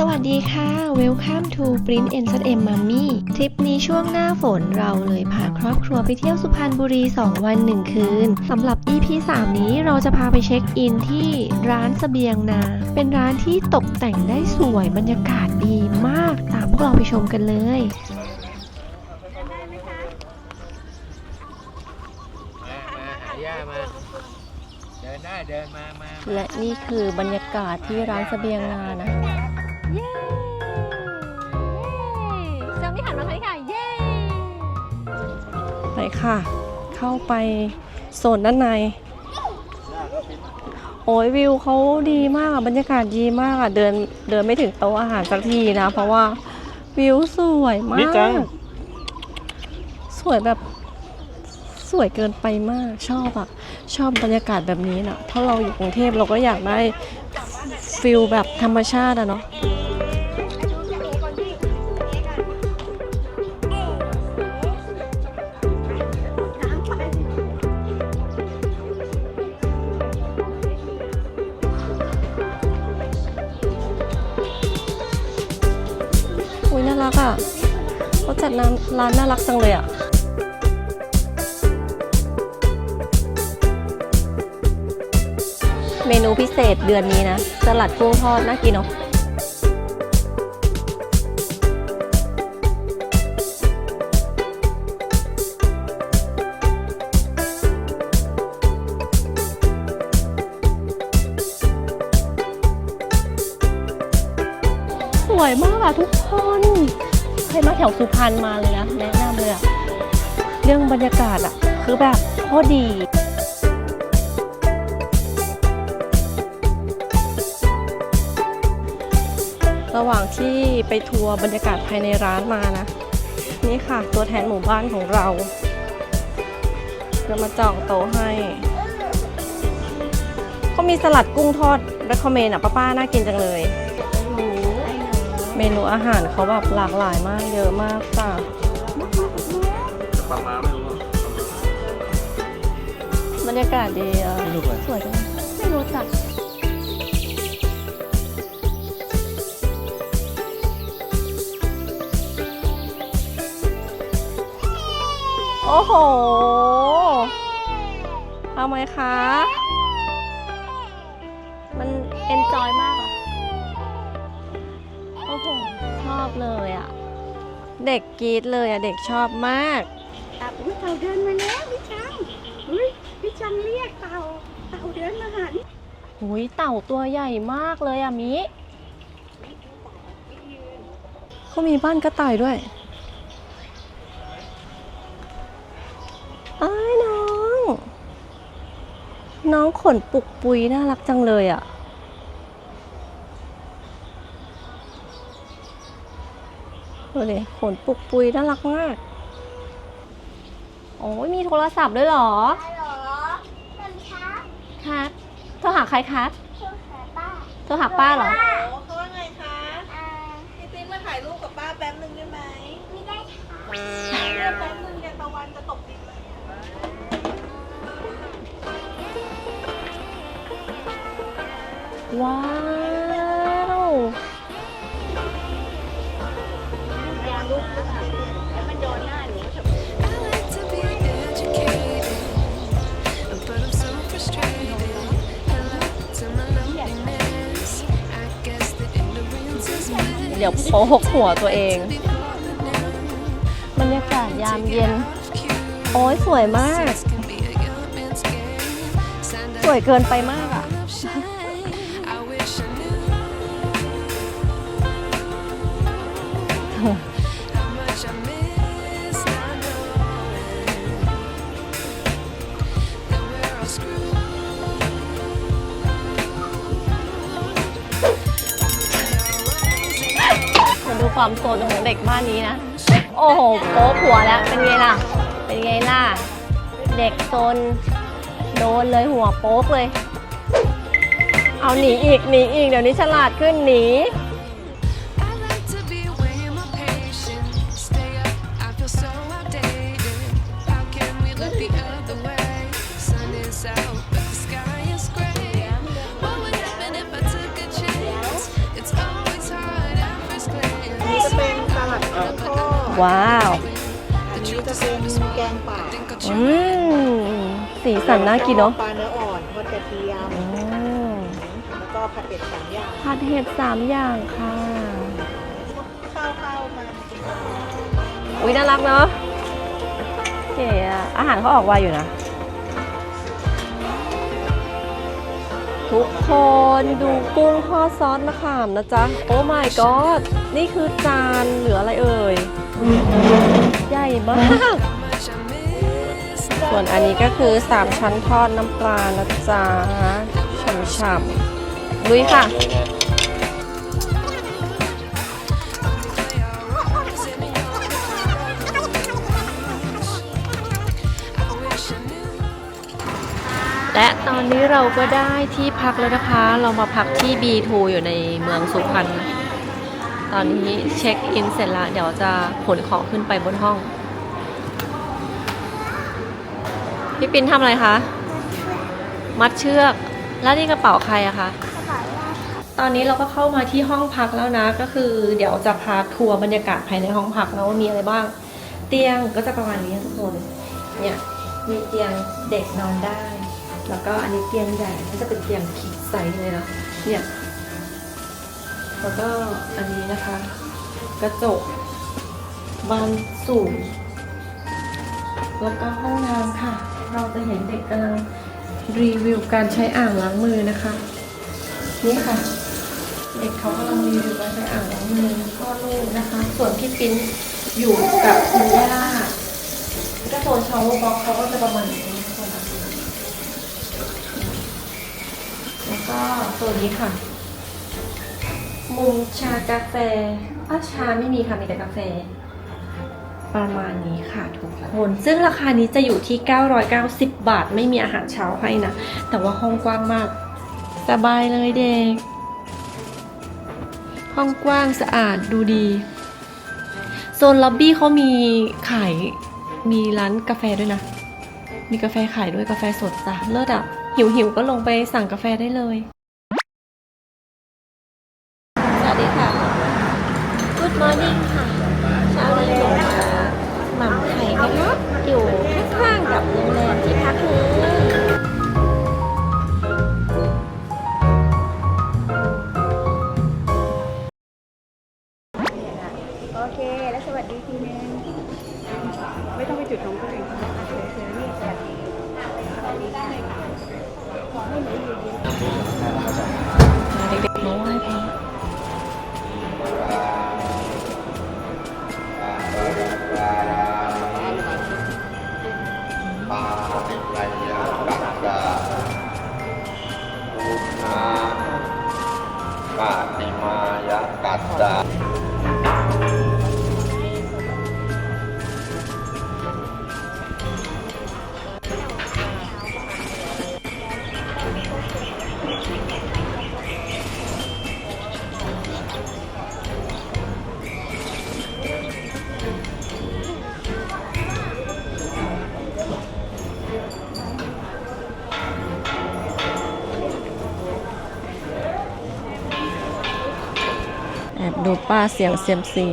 สวัสดีค่ะ Welcome to Print NZM Mummy ทริปนี้ช่วงหน้าฝนเราเลยพาครอบครัวไปเที่ยวสุพรรณบุรี 2 วัน 1 คืนสำหรับ EP 3 นี้เราจะพาไปเช็คอินที่ร้านเสบียงนา เป็นร้านที่ตกแต่งได้สวยบรรยากาศดีมาก ตามพวกเราไปชมกันเลยมามาหาย่ามาเดินได้เดินมามาและนี่คือบรรยากาศที่ร้านเสบียงนานะ เย้เซลนี่หันมาทางนี้ค่ะ เย้ ไปค่ะ เข้าไปโซนด้านใน โอ้ยวิวเขาดีมากอะบรรยากาศดีมากอะเดินเดินไม่ถึงโต๊ะอาหารสักทีนะ เพราะว่าวิวสวยมากสวยแบบสวยเกินไปมากชอบอะชอบบรรยากาศแบบนี้นะถ้าเราอยู่กรุงเทพเราก็อยากได้ฟิลแบบธรรมชาติอะเนาะ ร้านน่ารักจังเลยอะเมนูพิเศษเดือนนี้นะ สลัดกุ้งทอดน่ากินเนาะสวยมากอะทุก รมาแถวสุพรรณมาเลยนะแนะนำเลยอะเรื่องบรรยากาศอะคือแบบโคตรดีระหว่างที่ไปทัวร์บรรยากาศภายในร้านมานะ นี่ค่ะตัวแทนหมู่บ้านของเราจะมาจองโต๊ะให้เขามีสลัดกุ้งทอด r e คอมเมนอะป้าป้าน่ากินจังเลย เมนูอาหารเขาแบบหลากหลายมากเยอะมากค่ะปลาม้าไม่รู้บรรยากาศดีอะไม่รู้เลยสวยจังไม่รู้จักโอ้โหทำไมคะ มันเอนจอยมาก อบเลยอะ เด็กกรีดเลยอะ เด็กชอบมากอุ้ยเต่าเดินมาแล้วพี่ชังอุ้ยพี่ชังเรียกเต่า เต่าเดินมาหานี่หุยเต่าตัวใหญ่มากเลยอะมิเขามีบ้านกระต่ายด้วยอ้ายน้อง น้องขนปุกปุยน่ารักจังเลยอะ ดูดิขนปุกปุยน่ารักมาก โอ้ยมีโทรศัพท์ด้วยเหรอฮัลโหลสวัสดีครับครับโทรหาใครครับชื่อแขป้าโทรหาป้าเหรอโอ้เขาว่าไงคะ อ่าพี่ติ๊กมาถ่ายรูปกับป้าแป๊บนึงได้ไหมไม่ได้ค่ะเรียกแป๊บนึงเนี่ยตะวันจะตกดินเลยว้าว I หกหัวตัวเองบรรยากาศยามเย็น โอ้ยสวยมาก สวยเกินไปมากอะ ความโซนของเด็กบ้านนี้นะ โอ้โหโป๊หัวแล้ว เป็นไงล่ะ เป็นไงล่ะ เด็กโซนโดนเลยหัวโป๊กเลย เอาหนีอีกหนีอีกเดี๋ยวนี้ฉลาดขึ้นหนี ว้าวอันนี้จะเป็นแกงป่าอืมสีสันน่ากินเนาะปลาเนื้ออ่อนทอดกระเทียมอืมแล้วก็ผัดเผ็ดสามอย่างผัดเห็ดสามอย่างค่ะ ข้าวข้าวมากินข้าวอุ้ยน่ารักเนาะเก๋อะอาหารเขาออกไวอยู่นะ ทุกคนดูกุ้งทอดซอสมะขามนะจ๊ะ โอ้ my god นี่คือจานหรืออะไรเอ่ย ใหญ่มาก ส่วนอันนี้ก็คือ 3 ชั้นทอดน้ำปลานะจ๊ะฉ่ำๆลุยค่ะ และตอนนี้เราก็ได้ที่พักแล้วนะคะ เรามาพักที่ B2 อยู่ในเมืองสุพรรณ ตอนนี้เช็คอินเสร็จแล้วเดี๋ยวจะขนของขึ้นไปบนห้อง พี่ปินทำอะไรคะ มัดเชือก แล้วนี่กระเป๋าใครอะคะ ตอนนี้เราก็เข้ามาที่ห้องพักแล้วนะ ก็คือเดี๋ยวจะพาทัวร์บรรยากาศภายในห้องพักนะว่ามีอะไรบ้าง เตียงก็จะประมาณนี้ทุกคน เนี่ยมีเตียงเด็กนอนได้ แล้วก็อันนี้เตียงใหญ่ก็จะเป็นเตียงคิดไซส์เลยนะเนี่ย แล้วก็อันนี้นะคะ กระจกบานสูง แล้วก็ห้องน้ำค่ะ เราจะเห็นเด็กกำลังรีวิวการใช้อ่างล้างมือนะคะ นี่ค่ะ เด็กเขากำลังรีวิวการใช้อ่างล้างมือพ่อลูกนะคะ ส่วนพี่ปิ้นอยู่กับคุณย่าก็โซนชาวบ็อกเขาก็จะประมาณนี้นะคะแล้วก็ตัวนี้ค่ะ มุมชากาแฟอ้าชาไม่มีค่ะ มีแต่กาแฟ ประมาณนี้ค่ะทุกคน ซึ่งราคานี้จะอยู่ที่ 990 บาท ไม่มีอาหารเช้าให้นะ แต่ว่าห้องกว้างมาก สบายเลยเด็ก ห้องกว้างสะอาดดูดี โซนล็อบบี้เขามีขาย มีร้านกาแฟด้วยนะ มีกาแฟขายด้วยกาแฟสดจ้ะเลิศอะ หิวหิวก็ลงไปสั่งกาแฟได้เลย เค แล้วสวัสดีทีนึง ไม่ต้องไปจุดของตัวเองเฉยๆนี่สวัสดีขอให้หนูอยู่เย็นเด็กๆมาไหว้ เสียงเซียมซี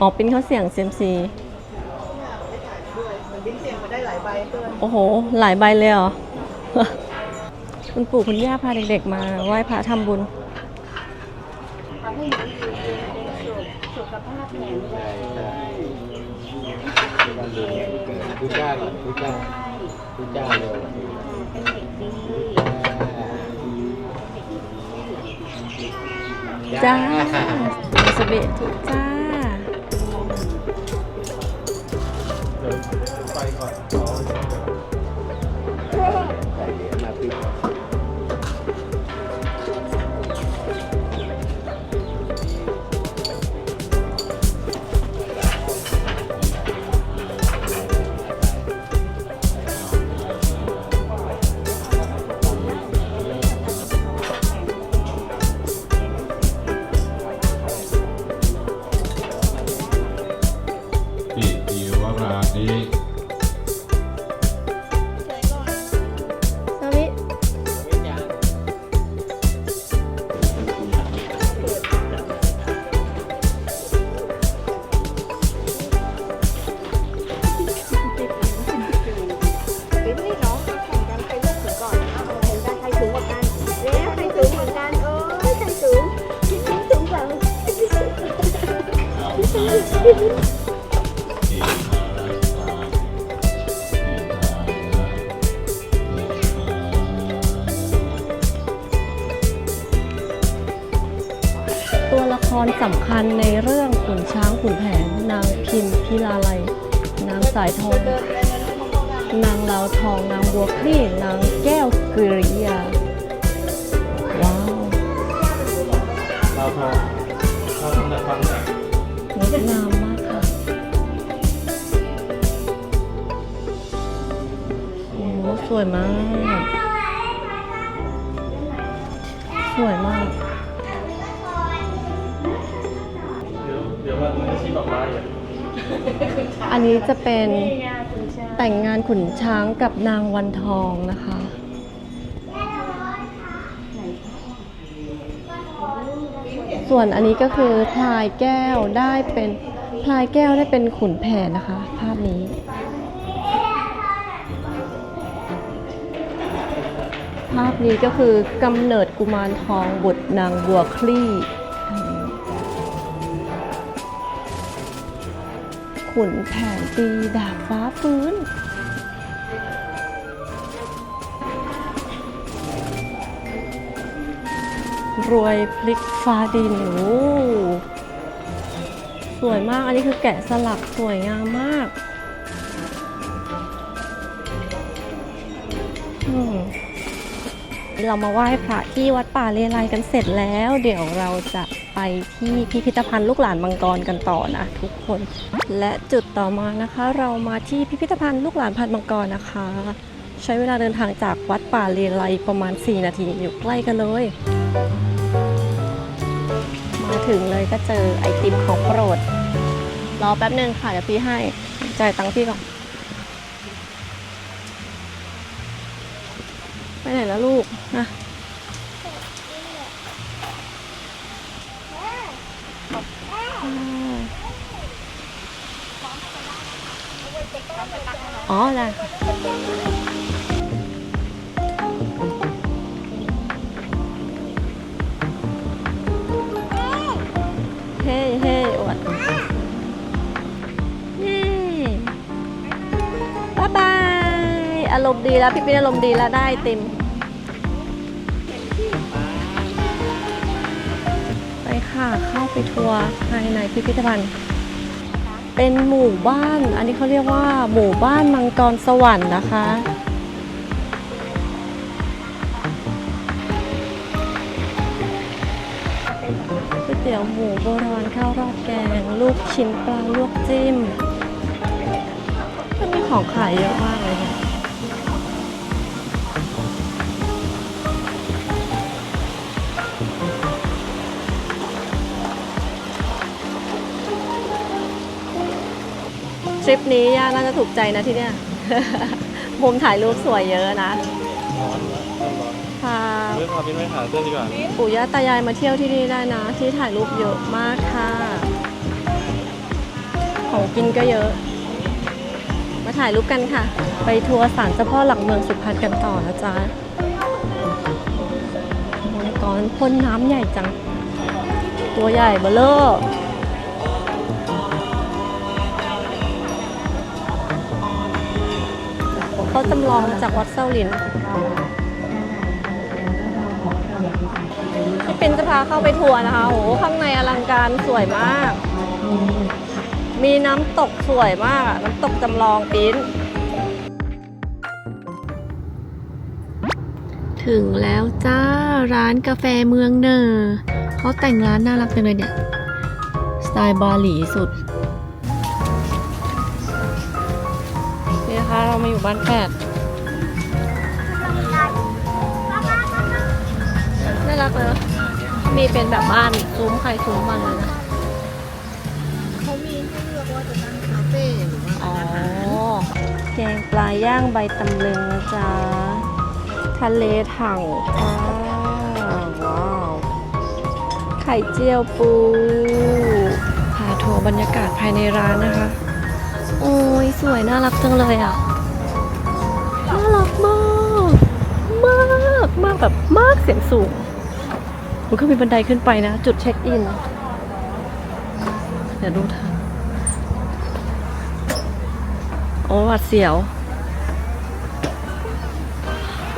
อ๋อปิ้นเขาเสียงเซียมซีโอ้โห หลายใบเลยเหรอ คุณปู่คุณย่าพาเด็กๆมาไหว้พระทำบุญทำให้หนูอยู่ดีสุขภาพแข็งแรงพุทธเจ้าก่อนพุทธเจ้าพุทธเจ้าเร็ว จ้าสเบทุจ้า รานิ รสำคัญในเรื่องขุนช้างขุนแผน นางพิมพิลาไลยนางสายทอง นางลาวทอง นางบัวคลี่ นางแก้วกริยา ว้าวเราทองเราทองแต่ฟังเนี่ยงดงามมากค่ะโอ้โหสวยมาก สวยมาก อันนี้จะเป็นแต่งงานขุนช้างกับนางวันทองนะคะ ส่วนอันนี้ก็คือพลายแก้วได้เป็นพลายแก้วได้เป็นขุนแผนนะคะ ภาพนี้ภาพนี้ก็คือกำเนิดกุมารทองบุตรนางบัวคลี่ ขุนแผนตีดาบฟ้าฟื้น รวยพลิกฟ้าดินโอ้สวยมาก อันนี้คือแกะสลักสวยงามมากอืมเรามาไหว้พระที่วัดป่าเลไลกันเสร็จแล้ว เดี๋ยวเราจะ ไปที่พิพิธภัณฑ์ลูกหลานมังกรกันต่อนะทุกคน และจุดต่อมานะคะ เรามาที่พิพิธภัณฑ์ลูกหลานพันธุ์มังกรนะคะ ใช้เวลาเดินทางจากวัดป่าเลไลประมาณ 4 นาทีอยู่ใกล้กันเลย มาถึงเลยก็เจอไอติมของโปรด รอแป๊บหนึ่งค่ะเดี๋ยวพี่ให้จ่ายตังค์พี่ก่อนไปไหนแล้วลูกนะ ได้ะเฮ้เฮ้อวดเย้บ๊ายบาย อารมณ์ดีแล้ว พี่ปิ๊นอารมณ์ดีแล้วได้ไอติม ไปค่ะ เข้าไปทัวร์ภายในพิพิธภัณฑ์ เป็นหมู่บ้าน อันนี้เขาเรียกว่า หมู่บ้านมังกรสวรรค์นะคะ ก๋วยเตี๋ยวหมูโบราณข้าวราดแกง ลูกชิ้นปลาลวกจิ้ม มันมีของขายเยอะมากเลย ริปนี้ย่าน่าจะถูกใจนะที่เนี่ย มุมถ่ายรูปสวยเยอะนะร้อนแล้วร้อนพาเรื่องพาพี่ไม่หาเสื้อดีกว่าปู่ย่าตายายมาเที่ยวที่นี่ได้นะ ที่ถ่ายรูปเยอะมากค่ะ ของกินก็เยอะ มาถ่ายรูปกันค่ะ ไปทัวร์ศาลเจ้าพ่อหลักเมืองสุพรรณกันต่อนะจ๊ะมังกรพ่นน้ำใหญ่จัง ตัวใหญ่เบลเลอ เขาจำลองมาจากวัดเซาหลินพี่เป็นจะพาเข้าไปทัวร์นะคะโอ้โหข้างในอลังการสวยมาก มีน้ำตกสวยมากอะน้ำตกจำลองปิ้นถึงแล้วจ้าร้านกาแฟเมืองเนอร์เขาแต่งร้านน่ารักจังเลยเนี่ย สไตล์บาหลีสุด นี่นะคะเรามาอยู่บ้านแปดน่ารักเลยมีเป็นแบบบ้านซุ้มใครซุ้มมันเลยนะเขามีให้เลือกว่าจะนั่งคาเฟ่หรือว่าอ๋อแกงปลาย่างใบตำลึงนะจ๊ะทะเลถังจ้าว้าว ไข่เจียวปูพาทัวร์บรรยากาศภายในร้านนะคะ โอ้ยสวยน่ารักจังเลยอะ น่ารักมาก มากมากแบบมากเสียงสูง มันก็มีบันไดขึ้นไปนะ จุดเช็คอิน เดี๋ยวดูทางโอ้หวัดเสียว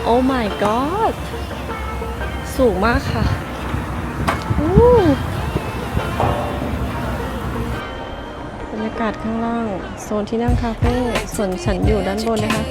โอ้ my god สูงมากค่ะอู้ รยากาศข้างล่าง โซนที่นั่งคาเฟ่ส่วนฉันอยู่ด้านบนนะคะ